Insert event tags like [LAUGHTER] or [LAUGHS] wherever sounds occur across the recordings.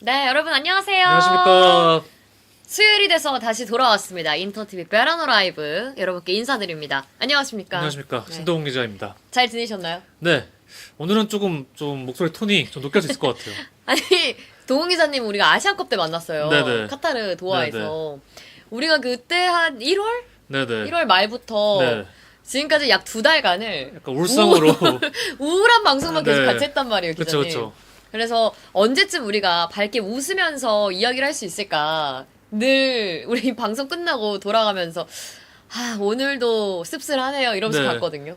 네, 여러분 안녕하세요. 안녕하십니까. 수요일이 돼서 다시 돌아왔습니다. 인터TV 베라노 라이브 여러분께 인사드립니다. 안녕하십니까? 안녕하십니까. 네. 신동훈 기자입니다. 잘 지내셨나요? 네. 오늘은 조금 좀 목소리 톤이 좀수 있을 것 같아요. [LAUGHS] 아니 동훈 기자님 우리가 아시안컵 때 만났어요. 네네. 카타르 도하에서 우리가 그때 한 1월 네네. 1월 말부터 네. 지금까지 약 두 달간을 약간 울상으로. [LAUGHS] 우울한 방송만 계속 네. 같이 했단 말이에요, 기자님. 그쵸. 그 래서 언제쯤 우리가 밝게 웃으면서 이야기를 할 수 있을까? 늘 우리 [LAUGHS] 방송 끝나고 돌아가면서 아 오늘도 씁쓸하네요 이러면서 네. 봤거든요.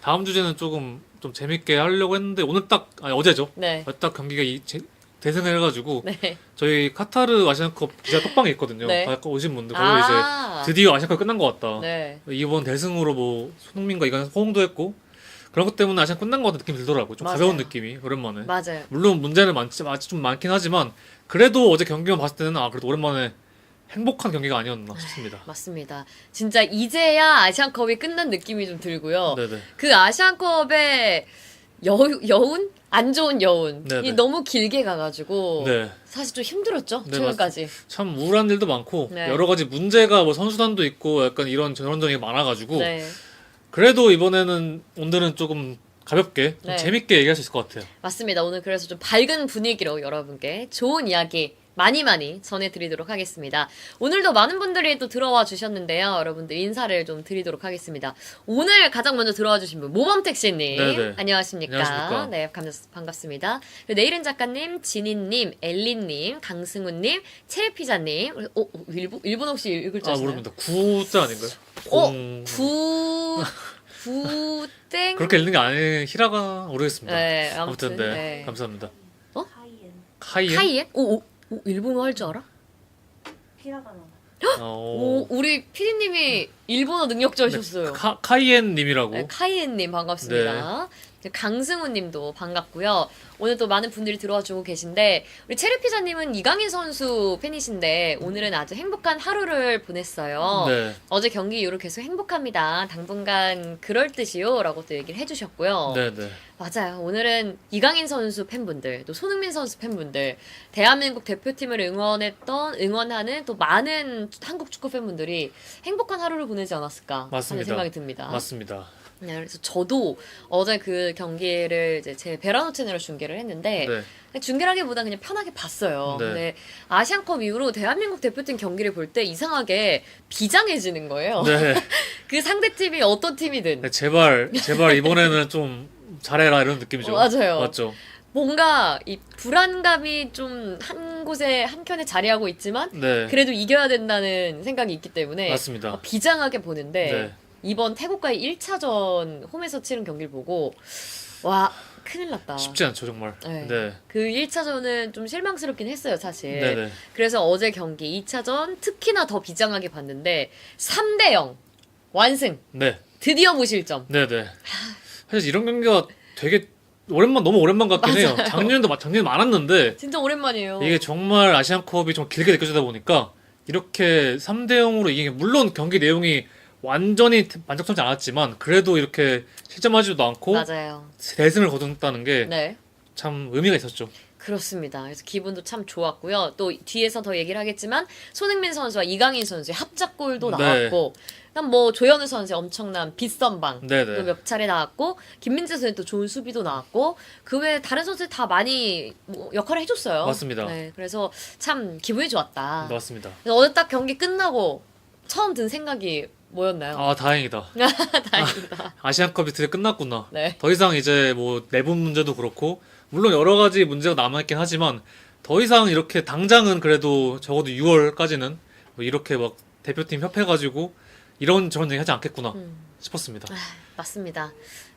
다음 주제는 조금 좀 재밌게 하려고 했는데 오늘 딱 아니 어제죠. 네, 딱 경기가 이, 제, 대승을 해가지고 네. 저희 카타르 아시안컵 기자 톡방에 있거든요. 네. 다 오신 분들 거기 이제 아, 드디어 아시안컵 끝난 것 같다. 네, 이번 대승으로 뭐 손흥민과 이간 호응도 했고 그런 것 때문에 아시안 끝난 것 같은 느낌이 들더라고요. 좀 맞아요. 가벼운 느낌이 오랜만에. 맞아요. 물론 문제는 많지 아직 좀 많긴 하지만 그래도 어제 경기만 봤을 때는 아 그래도 오랜만에 행복한 경기가 아니었나 싶습니다. 맞습니다. 진짜 이제야 아시안컵이 끝난 느낌이 좀 들고요. 네네. 그 아시안컵의 여, 여운? 안 좋은 여운 이 네네. 너무 길게 가가지고 네. 사실 좀 힘들었죠 네, 최근까지. 참 우울한 일도 많고 네. 여러 가지 문제가 뭐 선수단도 있고 약간 이런 저런 점이 많아가지고 네, 그래도 이번에는 오늘은 조금 가볍게 좀 네. 재밌게 얘기할 수 있을 것 같아요. 맞습니다. 오늘 그래서 좀 밝은 분위기로 여러분께 좋은 이야기 많이 많이 전해드리도록 하겠습니다. 오늘도 많은 분들이 또 들어와 주셨는데요. 여러분들 인사를 좀 드리도록 하겠습니다. 오늘 가장 먼저 들어와 주신 분 모범택시님 네네. 안녕하십니까? 안녕하십니까. 네 감- 반갑습니다. 그리고 내일은 작가님, 진희님, 엘리님, 강승우님, 체리피자님. 어, 어, 일본 일본 혹시 읽을 줄아 아시나요? 모릅니다. 구자 아닌가요? 어, 공- 구 구땡 그렇게 읽는 게 아닌 히라가 모르겠습니다. 네, 아무튼, 아무튼 네, 네. 감사합니다. 하이엔 카이엔? 카이엔? 오, 오, 오, 일본어 할 줄 알아? 히라가나 어, 오, 우리 피디님이 일본어 능력자셨어요. 네, 카, 카이엔 님이라고. 네, 카이엔님 반갑습니다. 강승우님도 반갑고요. 오늘 또 많은 분들이 들어와 주고 계신데 우리 체리피자님은 이강인 선수 팬이신데 오늘은 아주 행복한 하루를 보냈어요. 네. 어제 경기 이후로 계속 행복합니다. 당분간 그럴 듯이요라고 또 얘기를 해주셨고요. 네 네. 맞아요. 오늘은 이강인 선수 팬분들, 또 손흥민 선수 팬분들, 대한민국 대표팀을 응원했던, 응원하는 또 많은 한국 축구 팬분들이 행복한 하루를 보내지 않았을까 맞습니다. 하는 생각이 듭니다. 맞습니다. 네, 그래서 저도 어제 그 경기를 이제 제 베라노 채널로 중계를 했는데 네. 중계라기보다 그냥 편하게 봤어요. 네. 근데 아시안컵 이후로 대한민국 대표팀 경기를 볼 때 이상하게 비장해지는 거예요. 네. [LAUGHS] 그 상대 팀이 어떤 팀이든 네, 제발 제발 이번에는 좀 잘해라 이런 느낌이죠. 어, 맞아요. 맞죠. 뭔가 이 불안감이 좀 한 곳에 한 켠에 자리하고 있지만 네. 그래도 이겨야 된다는 생각이 있기 때문에 맞습니다. 어, 비장하게 보는데 네. 이번 태국과의 1차전 홈에서 치른 경기를 보고 와 큰일 났다. 쉽지 않죠 정말. 네. 네. 그 1차전은 좀 실망스럽긴 했어요, 사실. 네네. 그래서 어제 경기 2차전 특히나 더 비장하게 봤는데 3대 0 완승. 네. 드디어 무실점. 네네. 사실 이런 경기가 되게 오랜만 너무 오랜만 같긴 해요. 작년에도 마- 작년에 많았는데 진짜 오랜만이에요. 이게 정말 아시안컵이 좀 길게 느껴지다 보니까 이렇게 3대 0으로 이게 물론 경기 내용이 완전히 만족스럽지 않았지만 그래도 이렇게 실점하지도 않고 맞아요. 대승을 거뒀다는 게 참 네. 의미가 있었죠. 그렇습니다. 그래서 기분도 참 좋았고요. 또 뒤에서 더 얘기를 하겠지만 손흥민 선수와 이강인 선수의 합작골도 네. 나왔고, 그다음 뭐 조현우 선수의 엄청난 빗선방 네네. 또몇 차례 나왔고, 김민재 선수의 또 좋은 수비도 나왔고, 그 외에 다른 선수들 다 많이 뭐 역할을 해줬어요. 맞습니다. 네, 그래서 참 기분이 좋았다. 맞습니다. 그래서 어제 딱 경기 끝나고 처음 든 생각이 뭐였나요? 아 다행이다. [LAUGHS] 다행이다. 아 시안컵이 드디어 끝났구나. 네. 더 이상 이제 뭐 내분 문제도 그렇고 물론 여러 가지 문제가 남아있긴 하지만 더 이상 이렇게 당장은 그래도 적어도 6월까지는 뭐 이렇게 막 대표팀 협회 가지고 이런 저런 얘기 하지 않겠구나 음. 싶었습니다. 아, 맞습니다.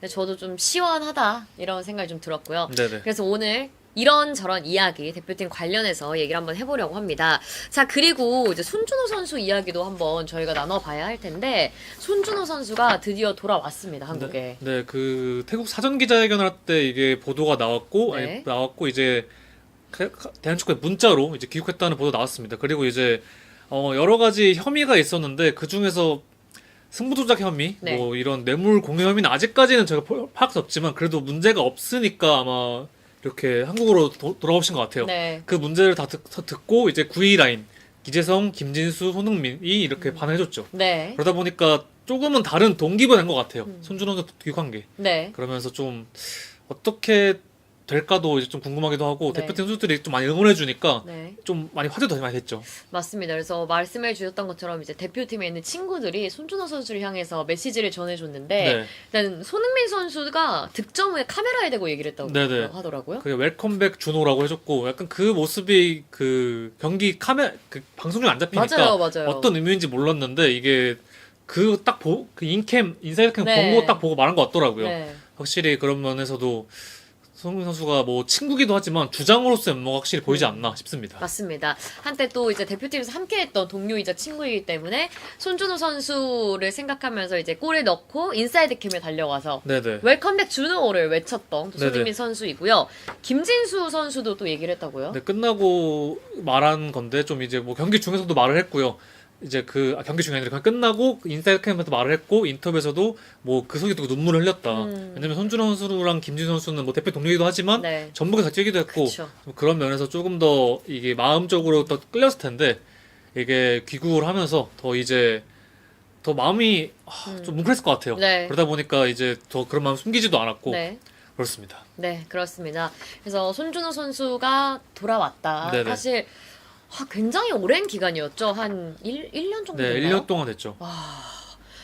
저도 좀 시원하다 이런 생각이 좀 들었고요. 네네. 그래서 오늘 이런저런 이야기 대표팀 관련해서 얘기를 한번 해보려고 합니다. 자 그리고 이제 손준호 선수 이야기도 한번 저희가 나눠봐야 할 텐데 손준호 선수가 드디어 돌아왔습니다 한국에. 네, 네, 그 태국 사전 기자회견을 할 때 이게 보도가 나왔고 네. 아니, 나왔고 이제 그- 그 대한축구에 문자로 이제 귀국했다는 보도 나왔습니다. 그리고 이제 어, 여러 가지 혐의가 있었는데 그 중에서 승부 조작 혐의, 네. 뭐 이런 뇌물 공여 혐의는 아직까지는 제가 포- 파악이 없지만 그래도 문제가 없으니까 아마 이렇게 한국으로 도- 돌아오신 것 같아요. 네. 그 문제를 다 듣, 듣고 이제 9위 라인 기재성, 김진수, 손흥민이 이렇게 음. 반응해줬죠. 네. 그러다 보니까 조금은 다른 동기부여 된것 같아요. 음. 손준호 선수 교육한 게. 네. 그러면서 좀 어떻게 될까도 이제 좀 궁금하기도 하고 네. 대표팀 선수들이 좀 많이 응원해 주니까 네. 좀 많이 화제도 많이 됐죠. 맞습니다. 그래서 말씀해 주셨던 것처럼 이제 대표팀에 있는 친구들이 손준호 선수를 향해서 메시지를 전해줬는데 네. 일단 손흥민 선수가 득점 후에 카메라에 대고 얘기를 했다고 네네. 하더라고요. 그게 웰컴백 준호라고 해줬고 약간 그 모습이 그 경기 카메 그 방송 중에 안 잡히니까 맞아요, 맞아요. 어떤 의미인지 몰랐는데 이게 그 딱 보그 인캠 인사이드 캠 네. 본거 딱 보고 말한 것 같더라고요. 네. 확실히 그런 면에서도 손흥민 선수가 뭐 친구기도 하지만 주장으로서의 면모가 확실히 보이지 않나 싶습니다. 맞습니다. 한때 또 이제 대표팀에서 함께했던 동료이자 친구이기 때문에 손준호 선수를 생각하면서 이제 골을 넣고 인사이드 캠에 달려와서 네네. 웰컴백 준호를 외쳤던 또. 손흥민 선수이고요. 김진수 선수도 또 얘기를 했다고요. 네, 끝나고 말한 건데 좀 이제 뭐 경기 중에서도 말을 했고요. 이제 그 아, 경기 중에 아니라 그냥 끝나고 그 캠에서 말을 했고 인터뷰에서도 뭐 그 속에 두고 눈물을 흘렸다. 음. 왜냐면 손준호 선수랑 김진 선수는 뭐 대표 동료이기도 하지만 네. 전북에서 뛰기도 했고 그렇죠. 뭐 그런 면에서 조금 더 이게 마음적으로 더 끌렸을 텐데 이게 귀국을 하면서 더 이제 더 마음이 아, 음. 좀 뭉클했을 것 같아요. 네. 그러다 보니까 이제 더 그런 마음 숨기지도 않았고 네. 그렇습니다. 네, 그렇습니다. 그래서 손준호 선수가 돌아왔다. 네네. 사실 아, 굉장히 오랜 기간이었죠. 한 1, 1년 정도 네, 됐나요? 1년 동안 됐죠.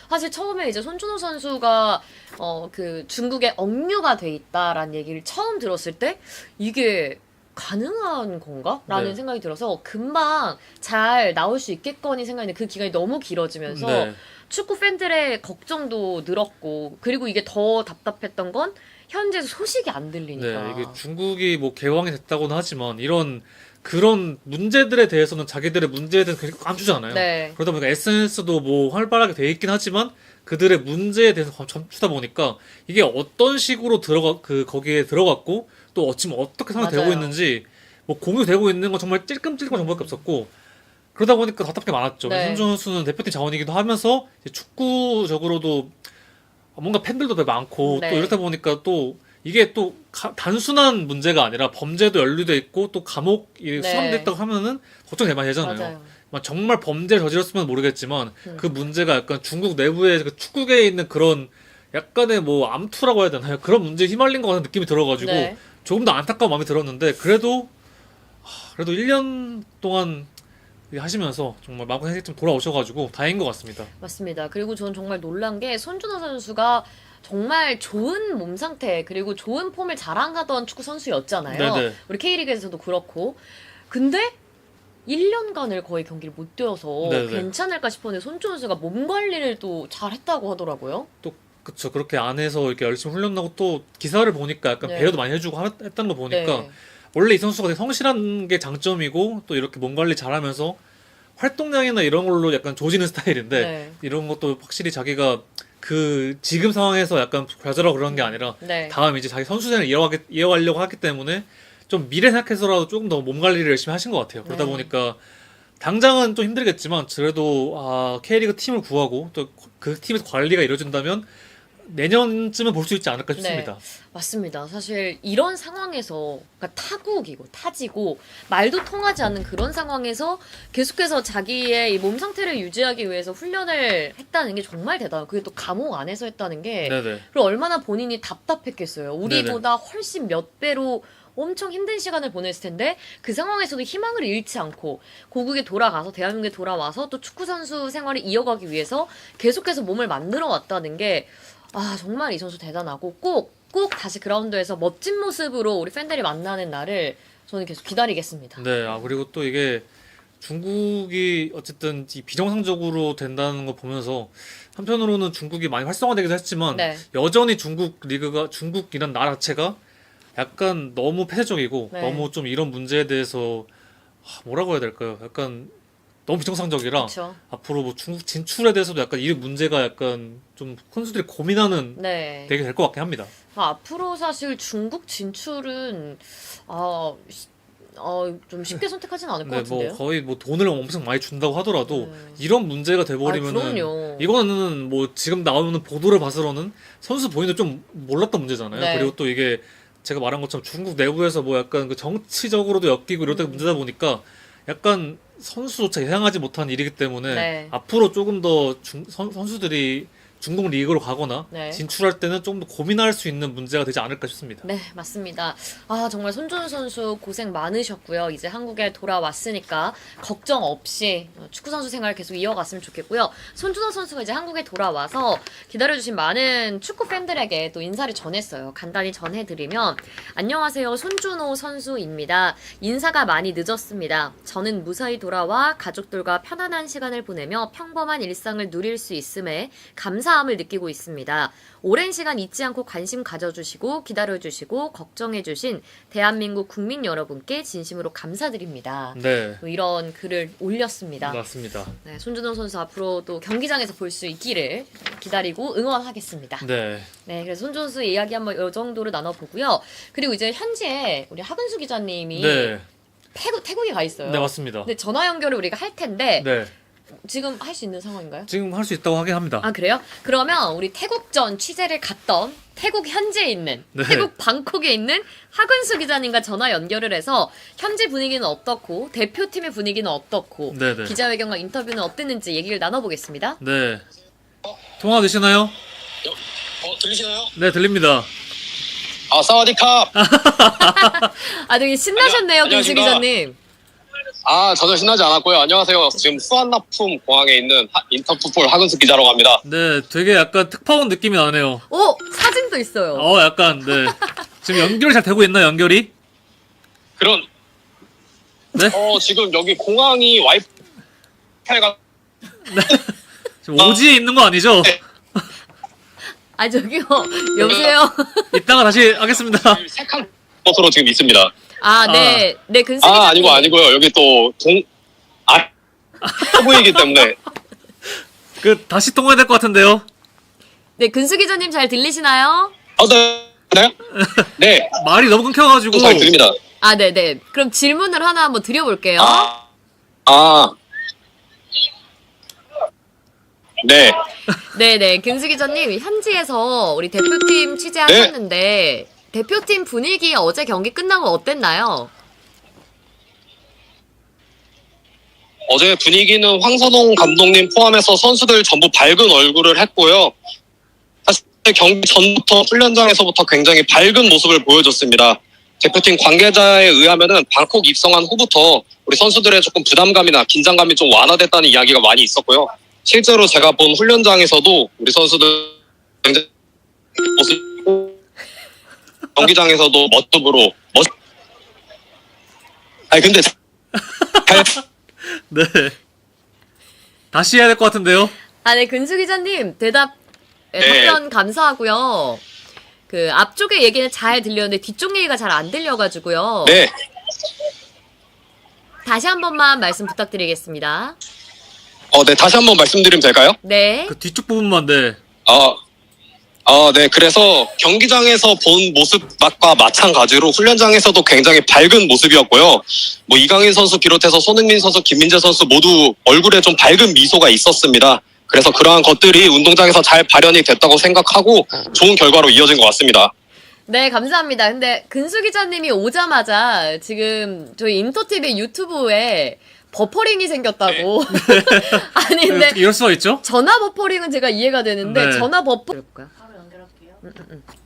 사실 처음에 이제 손준호 선수가 어 그 중국에 억류가 돼 있다라는 얘기를 처음 들었을 때 이게 가능한 건가?라는 네. 생각이 들어서 금방 잘 나올 수 있겠거니 생각했는데 그 기간이 너무 길어지면서 네. 축구 팬들의 걱정도 늘었고 그리고 이게 더 답답했던 건 현재 소식이 안 들리니까. 네, 이게 중국이 뭐 개왕이 됐다고는 하지만 이런 그런 문제들에 대해서는 자기들의 문제에 대해서 계속 감추잖아요. 네. 그러다 보니까 SNS도 뭐 활발하게 돼 있긴 하지만 그들의 문제에 대해서 감추다 보니까 이게 어떤 식으로 들어가 그 거기에 들어갔고 또 지금 어떻게 상황되고. 있는지 뭐 공유되고 있는 건 정말 찔끔찔끔한 정보밖에 없었고 그러다 보니까 답답한 게 많았죠. 네. 손준호 선수는 대표팀 자원이기도 하면서 축구적으로도 뭔가 팬들도 되게 많고 네. 또 이렇다 보니까 또 이게 또 가- 단순한 문제가 아니라 범죄도 연루돼 있고 또 감옥이 네. 수감됐다고 하면은 되게 많이 되잖아요. 맞아요. 막 정말 범죄를 저질렀으면 모르겠지만 음. 그 문제가 약간 중국 내부의 그 축구계에 있는 그런 약간의 뭐 암투라고 해야 되나요? 그런 문제에 휘말린 것 같은 느낌이 들어가지고 네. 조금 더 안타까운 마음이 들었는데 그래도 하, 그래도 1년 동안 하시면서 정말 마구생이 좀 돌아오셔가지고 다행인 것 같습니다. 맞습니다. 그리고 전 정말 놀란 게 손준호 선수가 정말 좋은 몸 상태 그리고 좋은 폼을 자랑하던 축구 선수였잖아요. 네네. 우리 K리그에서도 그렇고. 근데 1년간을 거의 경기를 못 뛰어서 네네. 괜찮을까 싶었는데 손준호 선수가 몸 관리를 또 잘했다고 하더라고요. 그쵸 그렇게 안에서 이렇게 열심히 훈련하고 또 기사를 보니까 약간 네. 배려도 많이 해주고 하- 했다는 거 보니까 네. 원래 이 선수가 되게 성실한 게 장점이고 또 이렇게 몸 관리 잘하면서 활동량이나 이런 걸로 약간 조지는 스타일인데 네. 이런 것도 확실히 자기가 그 지금 상황에서 약간 좌절하고 그런 게 아니라 네. 다음 이제 자기 선수생을 이어가게, 이어가려고 하기 때문에 좀 미래 생각해서라도 조금 더 몸 관리를 열심히 하신 것 같아요. 그러다 네. 보니까 당장은 좀 힘들겠지만 그래도 아, K리그 팀을 구하고 또 그 팀에서 관리가 이루어진다면 내년쯤은 볼수 있지 않을까 싶습니다. 맞습니다. 사실 이런 상황에서 그러니까 타국이고 타지고 말도 통하지 않는 그런 상황에서 계속해서 자기의 이몸 상태를 유지하기 위해서 훈련을 했다는 게 정말 대단하고 그게 또 감옥 안에서 했다는 게 네네. 그리고 얼마나 본인이 답답했겠어요. 우리보다 훨씬 몇 배로 엄청 힘든 시간을 보냈을 텐데 그 상황에서도 희망을 잃지 않고 고국에 돌아가서 대한민국에 돌아와서 또 축구 선수 생활을 이어가기 위해서 계속해서 몸을 만들어 왔다는 게 아 정말 이 선수 대단하고 꼭 꼭 다시 그라운드에서 멋진 모습으로 우리 팬들이 만나는 날을 저는 계속 기다리겠습니다. 네, 아 그리고 또 이게 중국이 어쨌든 이 비정상적으로 된다는 거 보면서 한편으로는 중국이 많이 활성화되기도 했지만 네. 여전히 중국 리그가 중국이란 나라 자체가 약간 너무 폐쇄적이고 네. 너무 좀 이런 문제에 대해서 하, 뭐라고 해야 될까요? 약간 너무 비정상적이라 그렇죠. 앞으로 뭐 중국 진출에 대해서도 약간 이 문제가 약간 좀 선수들이 고민하는 네. 되게 될 것 같긴 합니다. 아, 앞으로 사실 중국 진출은 아, 시- 어, 좀 쉽게 선택하지는 않을 것 네, 같은데요. 뭐 거의 뭐 돈을 엄청 많이 준다고 하더라도 네. 이런 문제가 아, 돼버리면은 그럼요. 이거는 뭐 지금 나오는 보도를 봐서는 선수 본인도 좀 몰랐던 문제잖아요. 네. 그리고 또 이게 제가 말한 것처럼 중국 내부에서 뭐 약간 그 정치적으로도 엮이고 때 음. 문제다 보니까 약간 선수조차 예상하지 못한 일이기 때문에 네. 앞으로 조금 더 중, 선, 선수들이 중국 리그로 가거나 네. 진출할 때는 조금 더 고민할 수 있는 문제가 되지 않을까 싶습니다. 네, 맞습니다. 아, 정말 손준호 선수 고생 많으셨고요. 이제 한국에 돌아왔으니까 걱정 없이 축구 선수 생활 계속 이어갔으면 좋겠고요. 손준호 선수가 이제 한국에 돌아와서 기다려주신 많은 축구 팬들에게 또 인사를 전했어요. 간단히 전해드리면 안녕하세요, 손준호 선수입니다. 인사가 많이 늦었습니다. 저는 무사히 돌아와 가족들과 편안한 시간을 보내며 평범한 일상을 누릴 수 있음에 감사 함을 느끼고 있습니다. 오랜 시간 잊지 않고 관심 가져주시고 기다려주시고 걱정해주신 대한민국 국민 여러분께 진심으로 감사드립니다. 네, 또 이런 글을 올렸습니다. 맞습니다. 네, 손준호 선수 앞으로도 경기장에서 볼 수 있기를 기다리고 응원하겠습니다. 네, 네, 그래서 손준호 선수 이야기 한번 이 정도로 나눠보고요. 그리고 이제 현지에 우리 하근수 기자님이 네, 태국, 태국에 가 있어요. 네 맞습니다. 근데 전화 연결을 우리가 할 텐데 네, 지금 할 수 있는 상황인가요? 지금 할 수 있다고 하긴 합니다. 아 그래요? 그러면 우리 태국전 취재를 갔던 태국 현지에 있는 네. 태국 방콕에 있는 하근수 기자님과 전화 연결을 해서 현지 분위기는 어떻고 대표팀의 분위기는 어떻고 네네. 기자회견과 인터뷰는 어땠는지 얘기를 나눠보겠습니다. 네, 통화 되시나요? 어, 들리시나요? 네, 들립니다. 아, 사와디캅! [LAUGHS] 아 되게 신나셨네요, 안녕- 김수 안녕하십니까. 기자님. 아, 전혀 신나지 않았고요. 안녕하세요. 지금 수완나품 공항에 있는 하- 인터풋볼 하근수 기자라고 합니다. 네, 되게 약간 특파원 느낌이 나네요. 오 사진도 있어요. 어, 약간 네. 지금 연결이 잘 되고 있나 요, 연결이? 그런, 네? 어, 지금 여기 공항이 와이파이가, 지금 오지에 있는 거 아니죠? 네. 아 저기요 여보세요. 이따가 다시 하겠습니다. 색한 곳으로 지금 있습니다. 아 네, 네 근수 기자님. 아, 아니고, 아니고요. 여기 또, 동, 아, 보이기 때문에. [LAUGHS] 그 다시 통화해야 될 것 같은데요. 네 근수 기자님 잘 들리시나요? 어, 네. 네? [LAUGHS] 네, 말이 너무 끊겨가지고. 잘 들립니다. 아 네 네. 그럼 질문을 하나 한번 드려볼게요. 아, 아. 네. 네네, 김수 기자님 현지에서 우리 대표팀 취재하셨는데 대표팀 분위기 어제 경기 끝나고 어땠나요? 어제 분위기는 황선홍 감독님 포함해서 선수들 전부 밝은 얼굴을 했고요. 사실 경기 전부터 훈련장에서부터 굉장히 밝은 모습을 보여줬습니다. 대표팀 관계자에 의하면은 방콕 입성한 후부터 우리 선수들의 조금 부담감이나 긴장감이 좀 완화됐다는 이야기가 많이 있었고요. 실제로 제가 본 훈련장에서도 우리 선수들 굉장히 모습 경기장에서도 멋집으로 멋. 아니 근데 잘 [LAUGHS] 네. 다시 해야 될 것 같은데요. 아, 네, 근수 기자님 대답 네, 네. 답변 감사하고요. 그 앞쪽의 얘기는 잘 들렸는데 뒤쪽 얘기가 잘 안 들려가지고요. 네. 다시 한 번만 말씀 부탁드리겠습니다. 어, 네, 다시 한번 말씀드리면 될까요? 네, 그 뒤쪽 부분만 네. 아, 아, 네. 그래서 경기장에서 본 모습과 마찬가지로 훈련장에서도 굉장히 밝은 모습이었고요. 뭐 이강인 선수 비롯해서 손흥민 선수, 김민재 선수 모두 얼굴에 좀 밝은 미소가 있었습니다. 그래서 그러한 것들이 운동장에서 잘 발현이 됐다고 생각하고 좋은 결과로 이어진 것 같습니다. 네 감사합니다. 근데 근수 기자님이 오자마자 지금 저희 인터TV 유튜브에 버퍼링이 생겼다고. [LAUGHS] 아니 근데 이럴 수가 있죠? 전화 버퍼링은 제가 이해가 되는데 네. 전화 버퍼. 바로 연결 할게요.